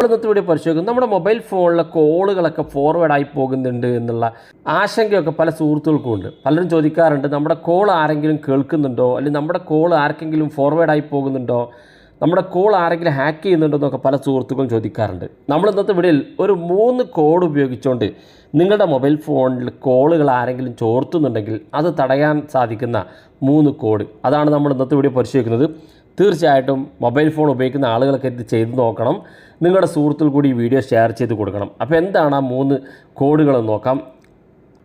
ഇന്നത്തെ പരിശോധിക്കും നമ്മുടെ മൊബൈൽ ഫോണിലെ കോളുകളൊക്കെ ഫോർവേഡ് ആയി പോകുന്നുണ്ട് എന്നുള്ള ആശങ്കയൊക്കെ പല സുഹൃത്തുക്കൾക്കും ഉണ്ട് പലരും ചോദിക്കാറുണ്ട് നമ്മുടെ കോൾ ആരെങ്കിലും കേൾക്കുന്നുണ്ടോ? അല്ലെങ്കിൽ നമ്മുടെ കോൾ ആർക്കെങ്കിലും ഫോർവേഡ് ആയി പോകുന്നുണ്ടോ? നമ്മുടെ കോൾ ആരെങ്കിലും ഹാക്ക് ചെയ്യുന്നുണ്ടോ എന്നൊക്കെ പല സുഹൃത്തുക്കളും ചോദിക്കാറുണ്ട്. നമ്മൾ ഇന്നത്തെ വീഡിയോയിൽ ഒരു മൂന്ന് കോഡ് ഉപയോഗിച്ചുകൊണ്ട് നിങ്ങളുടെ മൊബൈൽ ഫോണിൽ കോളുകൾ ആരെങ്കിലും ചോർത്തുന്നുണ്ടെങ്കിൽ അത് തടയാൻ സാധിക്കുന്ന മൂന്ന് കോഡ് അതാണ് നമ്മൾ ഇന്നത്തെ വീഡിയോ പരിശോധിക്കുന്നത്. തീർച്ചയായിട്ടും മൊബൈൽ ഫോൺ ഉപയോഗിക്കുന്ന ആളുകളൊക്കെ ഇത് ചെയ്ത് നോക്കണം. നിങ്ങളുടെ സുഹൃത്തുക്കൾ കൂടി ഈ വീഡിയോ ഷെയർ ചെയ്ത് കൊടുക്കണം. അപ്പോൾ എന്താണ് ആ മൂന്ന് കോഡുകളെന്ന് നോക്കാം.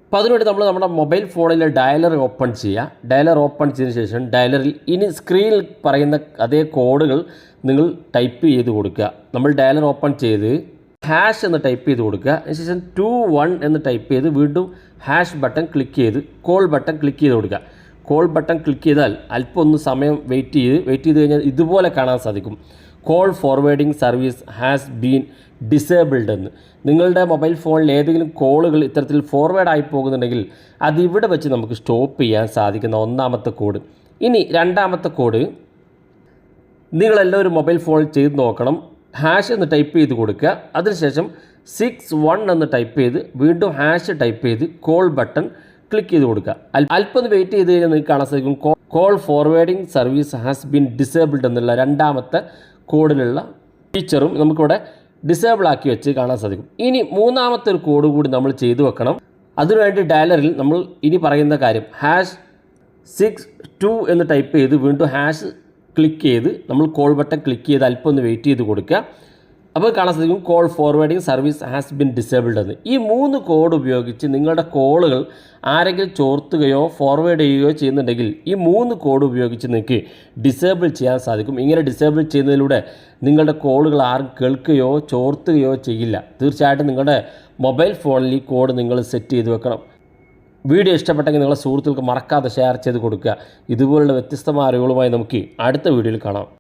അപ്പോൾ അതിനുവേണ്ടി നമ്മൾ നമ്മുടെ മൊബൈൽ ഫോണിലെ ഡയലർ ഓപ്പൺ ചെയ്യുക. ഡയലർ ഓപ്പൺ ചെയ്തതിന് ശേഷം ഡയലറിൽ ഇനി സ്ക്രീനിൽ പറയുന്ന അതേ കോഡുകൾ നിങ്ങൾ ടൈപ്പ് ചെയ്ത് കൊടുക്കുക. നമ്മൾ ഡയലർ ഓപ്പൺ ചെയ്ത് ഹാഷ് എന്ന് ടൈപ്പ് ചെയ്ത് കൊടുക്കുക. അതിനുശേഷം ടു വൺ എന്ന് ടൈപ്പ് ചെയ്ത് വീണ്ടും ഹാഷ് ബട്ടൺ ക്ലിക്ക് ചെയ്ത് കോൾ ബട്ടൺ ക്ലിക്ക് ചെയ്ത് കൊടുക്കുക. കോൾ ബട്ടൺ ക്ലിക്ക് ചെയ്താൽ അല്പം ഒന്ന് സമയം വെയിറ്റ് ചെയ്ത് വെയിറ്റ് ചെയ്ത് കഴിഞ്ഞാൽ ഇതുപോലെ കാണാൻ സാധിക്കും. Call forwarding service has been disabled എന്ന് നിങ്ങളുടെ മൊബൈൽ ഫോണിൽ ഏതെങ്കിലും കോളുകൾ ഇത്തരത്തിൽ ഫോർവേഡ് ആയി പോകുന്നുണ്ടെങ്കിൽ അത് ഇവിടെ വെച്ച് നമുക്ക് സ്റ്റോപ്പ് ചെയ്യാൻ സാധിക്കുന്ന ഒന്നാമത്തെ കോഡ്. ഇനി രണ്ടാമത്തെ കോഡ്. നിങ്ങളെല്ലാവരും മൊബൈൽ ഫോണിൽ ചെയ്ത് നോക്കണം. ഹാഷ് എന്ന് ടൈപ്പ് ചെയ്ത് കൊടുക്കുക. അതിനുശേഷം സിക്സ് വൺ എന്ന് ടൈപ്പ് ചെയ്ത് വീണ്ടും ഹാഷ് ടൈപ്പ് ചെയ്ത് കോൾ ബട്ടൺ ക്ലിക്ക് ചെയ്ത് കൊടുക്കുക. അല്പം വെയിറ്റ് ചെയ്ത് കഴിഞ്ഞാൽ നിങ്ങൾക്ക് കാണാൻ സാധിക്കും. Call forwarding service has been disabled എന്നുള്ള രണ്ടാമത്തെ കോഡിലുള്ള ഫീച്ചറും നമുക്കിവിടെ ഡിസേബിൾ ആക്കി വെച്ച് കാണാൻ സാധിക്കും. ഇനി മൂന്നാമത്തെ ഒരു കോഡ് കൂടി നമ്മൾ ചെയ്തു വെക്കണം. അതിനുവേണ്ടി ഡയലറിൽ നമ്മൾ ഇനി പറയുന്ന കാര്യം ഹാഷ് സിക്സ് ടു എന്ന് ടൈപ്പ് ചെയ്ത് വീണ്ടും ഹാഷ് ക്ലിക്ക് ചെയ്ത് നമ്മൾ കോൾ ബട്ടൺ ക്ലിക്ക് ചെയ്ത് അല്പം ഒന്ന് വെയിറ്റ് ചെയ്ത് കൊടുക്കുക. അപ്പോൾ കാണാൻ സാധിക്കും call forwarding service has been disabled എന്ന്. ഈ മൂന്ന് കോഡ് ഉപയോഗിച്ച് നിങ്ങളുടെ കോളുകൾ ആരെങ്കിലും ചോർത്തുകയോ ഫോർവേഡ് ചെയ്യുകയോ ചെയ്യുന്നുണ്ടെങ്കിൽ ഈ മൂന്ന് കോഡ് ഉപയോഗിച്ച് നിങ്ങൾക്ക് ഡിസേബിൾ ചെയ്യാൻ സാധിക്കും. ഇങ്ങനെ ഡിസേബിൾ ചെയ്യുന്നതിലൂടെ നിങ്ങളുടെ കോളുകൾ ആരും കേൾക്കുകയോ ചോർത്തുകയോ ചെയ്യില്ല. തീർച്ചയായിട്ടും നിങ്ങളുടെ മൊബൈൽ ഫോണിൽ ഈ കോഡ് നിങ്ങൾ സെറ്റ് ചെയ്ത് വെക്കണം. വീഡിയോ ഇഷ്ടപ്പെട്ടെങ്കിൽ നിങ്ങളുടെ സുഹൃത്തുക്കൾക്ക് മറക്കാതെ ഷെയർ ചെയ്ത് കൊടുക്കുക. ഇതുപോലുള്ള വ്യത്യസ്തമായ അറിവുകളുമായി നമുക്ക് അടുത്ത വീഡിയോയിൽ കാണാം.